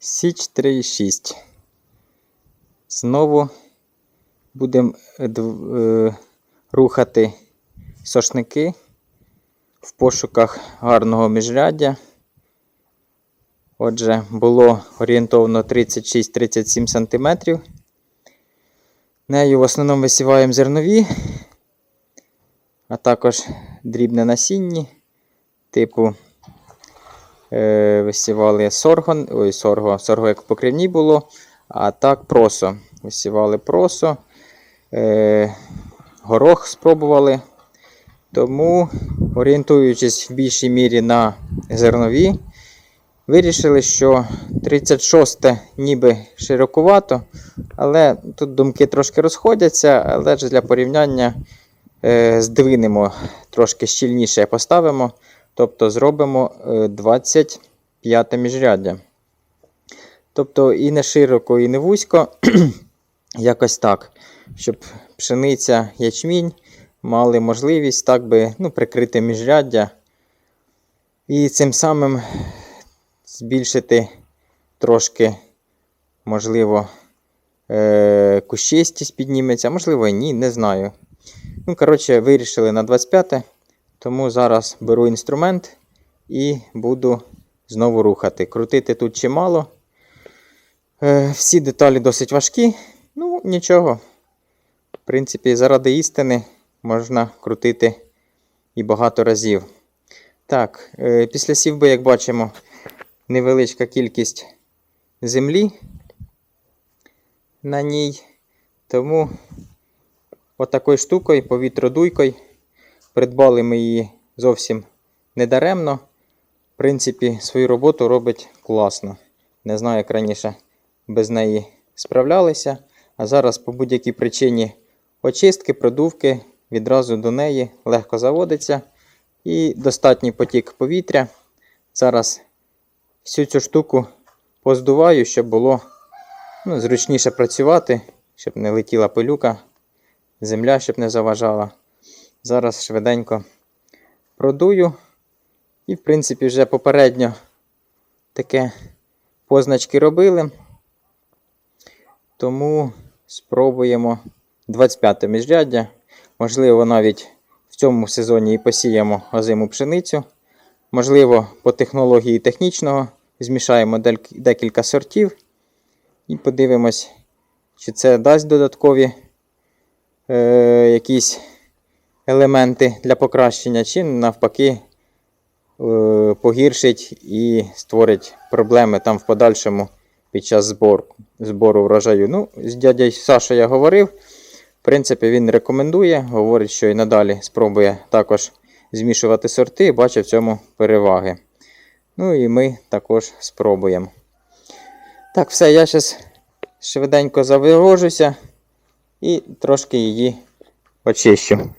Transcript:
Січ 3,6. Знову будемо е, е, рухати сошники в пошуках гарного міжряддя. Отже, було орієнтовно 36-37 см. Нею в основному висіваємо зернові, а також дрібне насінні, типу висівали сорго, ой, сорго, сорго як в покривній було, а так просо. Висівали просо, е, горох спробували. Тому, орієнтуючись в більшій мірі на зернові, вирішили, що 36 ніби широкувато, але тут думки трошки розходяться, але ж для порівняння е, здвинемо трошки щільніше поставимо. Тобто зробимо е, 25 міжряддя. Тобто і не широко, і не вузько. Якось так. Щоб пшениця, ячмінь мали можливість так би ну, прикрити міжряддя. І цим самим збільшити трошки, можливо, е- кущистість підніметься, можливо, і ні, не знаю. Ну, коротше, вирішили на 25. Тому зараз беру інструмент і буду знову рухати. Крутити тут чимало. Е, всі деталі досить важкі. Ну, нічого. В принципі, заради істини можна крутити і багато разів. Так, е, після сівби, як бачимо, невеличка кількість землі на ній. Тому отакою штукою, повітродуйкою. Придбали ми її зовсім недаремно. В принципі, свою роботу робить класно. Не знаю, як раніше без неї справлялися. А зараз по будь-якій причині очистки, продувки відразу до неї легко заводиться. І достатній потік повітря. Зараз всю цю штуку поздуваю, щоб було ну, зручніше працювати, щоб не летіла пилюка, земля щоб не заважала. Зараз швиденько продую. І, в принципі, вже попередньо таке позначки робили. Тому спробуємо 25 міжряддя. Можливо, навіть в цьому сезоні і посіємо озиму пшеницю. Можливо, по технології технічного змішаємо декілька сортів і подивимось, чи це дасть додаткові е, якісь елементи для покращення, чи навпаки е, погіршить і створить проблеми там в подальшому під час збору, збору врожаю. Ну, з дядькою Сашою я говорив. В принципі, він рекомендує, говорить, що і надалі спробує також змішувати сорти, бачить в цьому переваги. Ну і ми також спробуємо. Так, все, я зараз швиденько завивожуся і трошки її очищу.